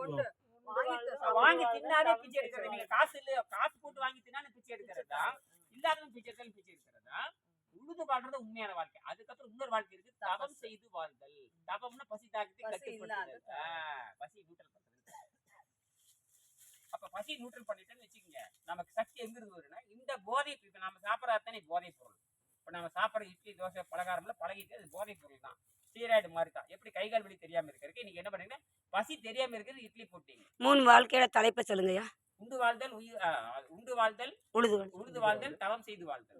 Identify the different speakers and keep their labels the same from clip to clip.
Speaker 1: கொண்டு வாங்கி
Speaker 2: தின்னாலே பிச்சை எடுக்கிறது? நீங்க காசு இல்ல காசு போட்டு வாங்கி தின்னாலும் பிச்சை எடுக்கிறதா? இல்லாதவன் பிச்சை எடுத்தாலும் பிச்சை எடுக்கிறதா? உழுது வாழ்றது உண்மையான வாழ்க்கை. அதுக்கப்புறம் இன்னொரு வாழ்க்கை இருக்கு. தவம் செய்து வாழ்தல். தவம்னா பசி தாக்கத்தை
Speaker 1: பசி
Speaker 2: நியூட்ரல் பண்றது. அப்ப பசி நியூட்ரல் பண்ணிட்டேன்னு வச்சுக்கோங்க நமக்கு சக்தி எங்க இருந்து வருதுன்னா இந்த போதை இப்ப நம்ம சாப்பிட்ற அத்தனை போதை பொருள் இப்ப நம்ம சாப்பிட்ற இட்லி தோசை பலகாரம்ல பழகிட்டு அது போதை பொருள் தான். ஸ்டீராய்டு மாதிரி தான். எப்படி கை கால் வலி தெரியாம இருக்கிறதுக்கு நீங்க என்ன பண்ணீங்கன்னா பசி தெரியாம இருக்கிறது இட்லி போட்டீங்க.
Speaker 3: மூணு வாழ்க்கையோட தலைப்பை சொல்லுங்கய்யா.
Speaker 2: உண்டு வாழ்தல் உயிர் உண்டு வாழ்தல்
Speaker 3: உழுது
Speaker 2: உழுது வாழ்தல் தவம் செய்து வாழ்தல்.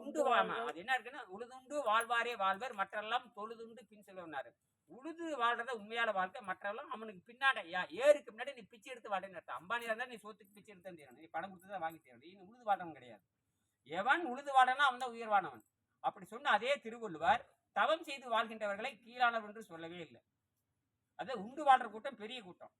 Speaker 2: உண்டு வாமா. அது என்ன இருக்குன்னா உழுதுண்டு வாழ்வாரே வாழ்வர் மற்றெல்லாம் தொழுதுண்டு பின் செல்வனாரு உழுது வாழ்றத உண்மையான வாழ்க்கை மற்றெல்லாம் அவனுக்கு பின்னாடி யா- ஏருக்கு முன்னாடி நீ பிச்சை எடுத்து வாழ்றேன்னு அர்த்தம். அம்பானியா இருந்தா நீ சோத்துக்கு பிச்சை எடுத்து நீ பணம் கொடுத்து தான் வாங்கி தரணும் நீ உழுது வாழ்றவன் கிடையாது. எவன் உழுது வாழனா அவன் தான் உயர்வானவன் அப்படி சொன்ன அதே திருவள்ளுவர் தவம் செய்து வாழ்கின்றவர்களை கீழானவர் என்று சொல்லவே இல்லை. அது உண்டு வாழ்ற கூட்டம் பெரிய கூட்டம்.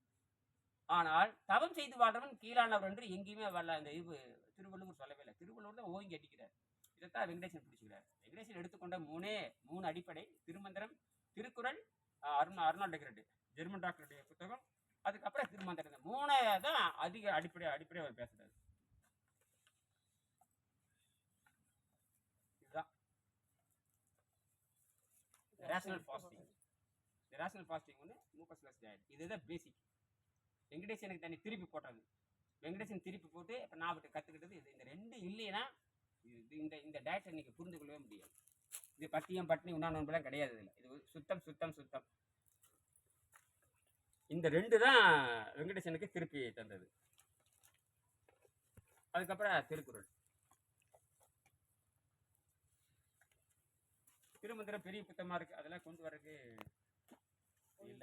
Speaker 2: ஆனால் தவம் செய்து வாழ்றவன் கீழானவர் என்று எங்கேயுமே வரல அந்த இது திருவள்ளுவர் சொல்லவே இல்லை. திருவள்ளுவர் தான் ஓங்கி அடிக்கிறார். இதைத்தான் வெங்கடேசன் பிடிச்சிக்கிறார். வெங்கடேசன் எடுத்துக்கொண்ட மூணே மூணு அடிப்படை திருமந்திரம் திருக்குறள் அருண் அருணா அருணால் ஜெர்மன் டாக்டருடைய புத்தகம் அதுக்கப்புறம் திருமந்திரம். இந்த தான் அதிக அடிப்படை அடிப்படையாக அவர் பேசுகிறார் இதுதான் ரேஷனல் ஃபாஸ்டிங் ரேஷனல் ஃபாஸ்டிங் ஒன்று மூக்கஸ்லஸ் டயட் இதுதான் பேசிக் வெங்கடேசனுக்கு தனி திருப்பி போட்டது வெங்கடேசன் திருப்பி போட்டு இப்போ நான் அவர்கிட்ட கற்றுக்கிட்டது இது. இந்த ரெண்டு இல்லைன்னா இது இந்த இந்த டயட்டை நீங்கள் புரிந்து கொள்ளவே முடியாது. இது பத்தியம் பட்டினி உண்ணா நோன்புலாம் கிடையாது இதில். இது சுத்தம் சுத்தம் சுத்தம். இந்த ரெண்டு தான் வெங்கடேசனுக்கு திருப்பி தந்தது. அதுக்கப்புறம் திருக்குறள். திருமந்திரம் பெரிய புத்தகமாக இருக்குது அதெல்லாம் கொண்டு வர்றதுக்கு இல்லை.